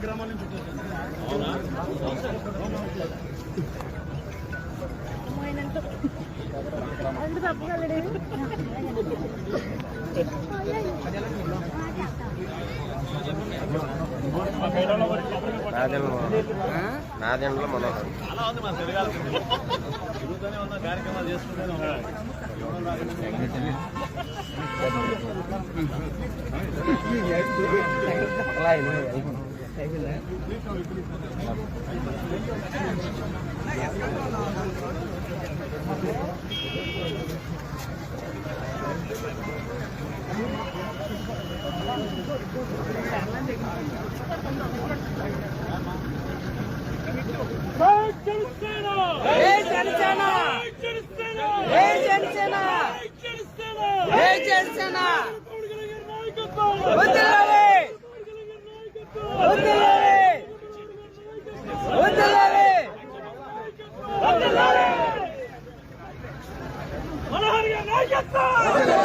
గ్రామాల నుంచి నాదెండ్లో మనోహర్ చాలా ఉంది మన తిరగాలి తిరుగుతూనే ఉన్న కార్యక్రమాలు చేసుకుంటూనే ఉన్నాం జనసేన! జనసేన! జనసేన! నాయకత్వం